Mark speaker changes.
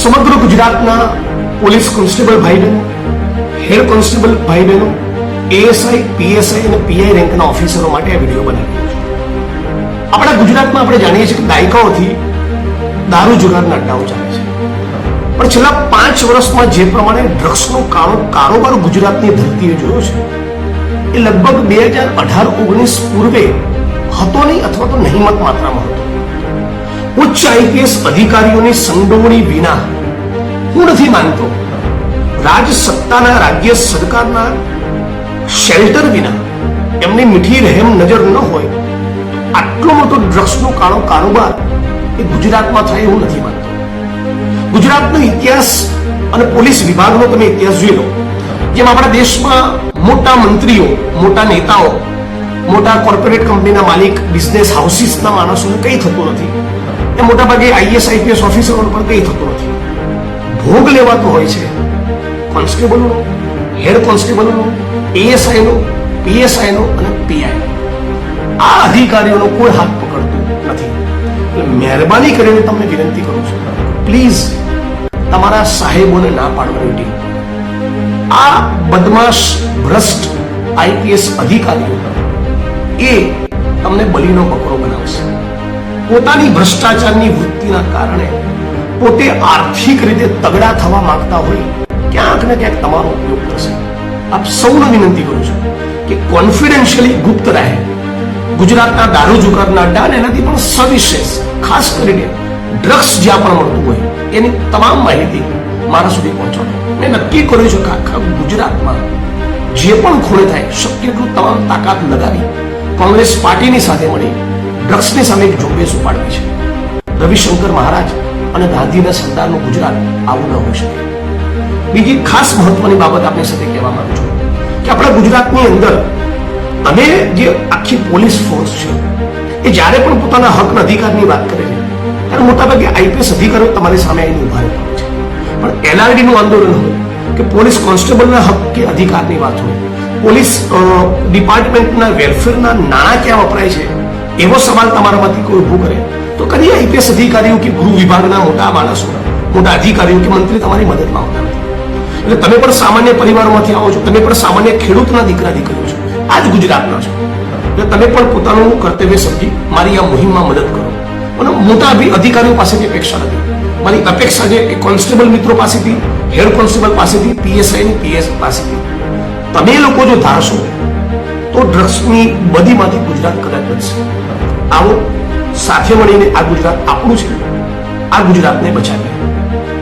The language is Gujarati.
Speaker 1: સમગ્ર ગુજરાતના પોલીસ કોન્સ્ટેબલ ભાઈ બહેનો હેડ કોન્સ્ટેબલ ભાઈ બહેનો એએસઆઈ પીએસઆઈ અને પીઆઈ રેન્કના ઓફિસરો માટે આ વીડિયો બનાવ્યો આપણા ગુજરાતમાં આપણે જાણીએ છીએ કે દાયકાઓથી દારૂ જુગારના અડ્ડાઓ ચાલે છે. પણ છેલ્લા પાંચ વર્ષમાં જે પ્રમાણે ડ્રગ્સનો કાળો કારોબાર ગુજરાતની ધરતીએ જોયો છે, એ લગભગ બે હજાર અઢાર, ઓગણીસ પૂર્વે હતો નહીં અથવા તો નહીમત માત્રામાં હતો. ઉચ્ચ આઈપીએસ અધિકારીઓની સંડોવણી વિના. હું નથી માનતો. રાજ સત્તાના રાજ્ય સરકારના શેલ્ટર વિના એમની મીઠી રહેમ નજર ન હોય. આટલો મોટો ડ્રગ્સનો કાળો કારોબાર એ ગુજરાતમાં થાય એવું નથી માનતો. ગુજરાતનો ઇતિહાસ અને પોલીસ વિભાગનો તમે ઇતિહાસ જોઈ લો, જેમ આપણા દેશમાં મોટા મંત્રીઓ, મોટા નેતાઓ, મોટા કોર્પોરેટ કંપનીના માલિક, બિઝનેસ હાઉસીસના માણસોને કંઈ થતું નથી. એ મોટા ભાગે આઈએસ, આઈપીએસ ઓફિસરો પણ કંઈ થતું નથી. ભોગ લેવાતો હોય છે કોન્સ્ટેબલનો, હેડ કોન્સ્ટેબલનો એએસઆઈનો પીએસઆઈનો અને પીઆઈ. આ અધિકારીઓનો કોઈ હાથ પકડતું નથી. એટલે મહેરબાની કરીને તમને વિનંતી કરું છું, પ્લીઝ તમારા સાહેબોને ના પાડવાની આ બદમાશ, ભ્રષ્ટ આઈપીએસ અધિકારીઓ એ તમને બલીનો બકરો બનાવશે. પોતાની ભ્રષ્ટાચારની વૃત્તિના કારણે પોતે આર્થિક રીતે તગડા થવા માંગતા હોય, ક્યાંક ને ક્યાંક તમારો ઉપયોગ થશે. આપ સૌને વિનંતી કરું છું કે કોન્ફિડેન્શિયલી ગુપ્ત રહે. ગુજરાતના દારૂ જુગારના અડ્ડા અને એનાથી પણ સવિશેષ, ખાસ કરીને ડ્રગ્સ જ્યાં પણ મળતું હોય, એની તમામ માહિતી મારા સુધી પહોંચાડો. મેં નક્કી કર્યું છે કે આખા ગુજરાતમાં જે પણ ખૂણે થાય શક્ય એટલું તમામ તાકાત લગાવી કોંગ્રેસ પાર્ટીની સાથે મળી ડ્રગ્સની સામે એક ઝુંબેશ ઉપાડવી છે. રવિશંકર મહારાજ અને ગાંધીના સરદારનું ગુજરાત આવું ન હોઈ શકે. બીજી ખાસ મહત્વની બાબત આપની સાથે કહેવા માંગુ છું કે આપણા ગુજરાતની અંદર અને જે આખી પોલીસ ફોર્સ છે, એ જ્યારે પણ પોતાના હક અધિકારની વાત કરે છે, ત્યારે મોટાભાગે આઈપીએસ અધિકારીઓ તમારી સામે આવીને ઊભા રહેતા છે. પણ એનઆરડી નું આંદોલન હોય કે પોલીસ કોન્સ્ટેબલના હક કે અધિકારની વાત હોય, પોલીસ ડિપાર્ટમેન્ટના વેલફેરના નાણાં ક્યાં વપરાય છે એવો સવાલ તમારામાંથી કોઈ ઊભું કરે? તો કદી આઈપીએસ અધિકારીઓ કે ગૃહ વિભાગના મોટા માણસો, મોટા અધિકારીઓ કે મંત્રી તમારી મદદમાં આવતા એટલે તમે પણ સામાન્ય પરિવારમાંથી આવો છો, તમે પણ સામાન્ય ખેડૂતના દીકરા દીકરીઓ છો. આ જ ગુજરાતના છો. એટલે તમે પણ પોતાનું કર્તવ્ય સમજી મારી આ મુહિમમાં મદદ કરો. અને મોટા અધિકારીઓ પાસેથી અપેક્ષા નથી. મારી અપેક્ષા છે કે કોન્સ્ટેબલ મિત્રો પાસેથી, હેડ કોન્સ્ટેબલ પાસેથી, પીએસઆઈ પીએસ પાસેથી. તમે લોકો જો ધારશો તો ડ્રગ્સની બદીમાંથી ગુજરાત કદાચ બચશે. આવો સાથે મળીને આ ગુજરાત આપણું છે. આ ગુજરાતને બચાવીએ.